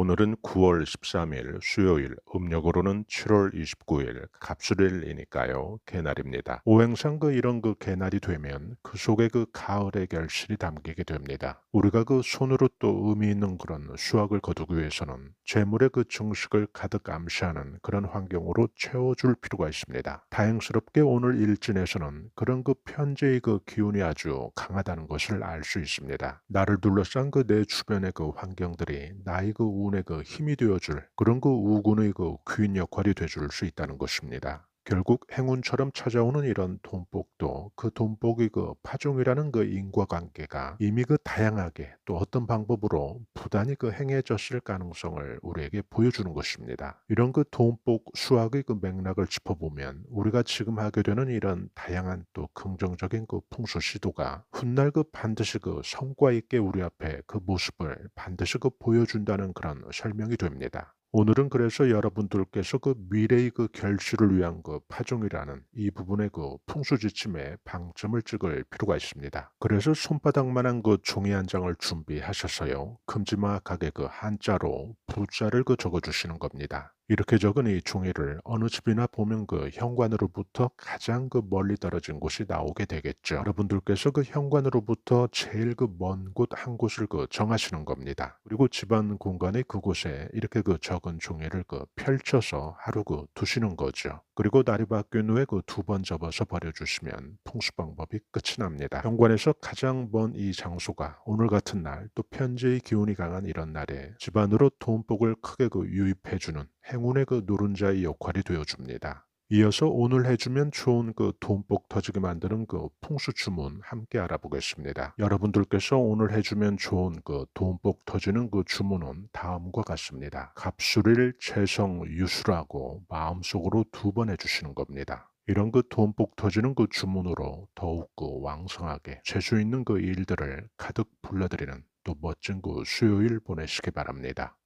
오늘은 9월 13일 수요일, 음력으로는 7월 29일 갑술일이니까요. 개날입니다. 오행상 그 이런 그 개날이 되면 그 속에 그 가을의 결실이 담기게 됩니다. 우리가 그 손으로 또 의미 있는 그런 수확을 거두기 위해서는 재물의 그 증식을 가득 암시하는 그런 환경으로 채워줄 필요가 있습니다. 다행스럽게 오늘 일진에서는 그런 그 편제의 그 기운이 아주 강하다는 것을 알 수 있습니다. 나를 둘러싼 그 내 주변의 그 환경들이 나의 그 운의 그 힘이 되어줄 그런 그 우군의 그 귀인 역할이 돼줄 수 있다는 것입니다. 결국 행운처럼 찾아오는 이런 돈복도 그 돈복의 그 파종이라는 그 인과관계가 이미 그 다양하게 또 어떤 방법으로 부단히 그 행해졌을 가능성을 우리에게 보여주는 것입니다. 이런 그 돈복 수학의 그 맥락을 짚어보면 우리가 지금 하게 되는 이런 다양한 또 긍정적인 그 풍수 시도가 훗날 그 반드시 그 성과 있게 우리 앞에 그 모습을 반드시 그 보여준다는 그런 설명이 됩니다. 오늘은 그래서 여러분들께서 그 미래의 그 결실을 위한 그 파종이라는 이 부분의 그 풍수지침에 방점을 찍을 필요가 있습니다. 그래서 손바닥만한 그 종이 한 장을 준비하셔서요. 큼지막하게 그 한자로 부자를 그 적어주시는 겁니다. 이렇게 적은 이 종이를 어느 집이나 보면 그 현관으로부터 가장 그 멀리 떨어진 곳이 나오게 되겠죠. 여러분들께서 그 현관으로부터 제일 그 먼 곳 한 곳을 그 정하시는 겁니다. 그리고 집안 공간의 그곳에 이렇게 그 적은 종이를 그 펼쳐서 하루 그 두시는 거죠. 그리고 날이 바뀐 후에 그 두 번 접어서 버려주시면 풍수 방법이 끝이 납니다. 현관에서 가장 먼 이 장소가 오늘 같은 날 또 편제의 기운이 강한 이런 날에 집안으로 돈복을 크게 그 유입해주는 행운의 그 노른자의 역할이 되어줍니다. 이어서 오늘 해주면 좋은 그 돈복 터지게 만드는 그 풍수 주문 함께 알아보겠습니다. 여러분들께서 오늘 해주면 좋은 그 돈복 터지는 그 주문은 다음과 같습니다. 갑술일 재성 유수라고 마음속으로 두 번 해주시는 겁니다. 이런 그 돈복 터지는 그 주문으로 더욱 그 왕성하게 재수 있는 그 일들을 가득 불러드리는 또 멋진 그 수요일 보내시기 바랍니다.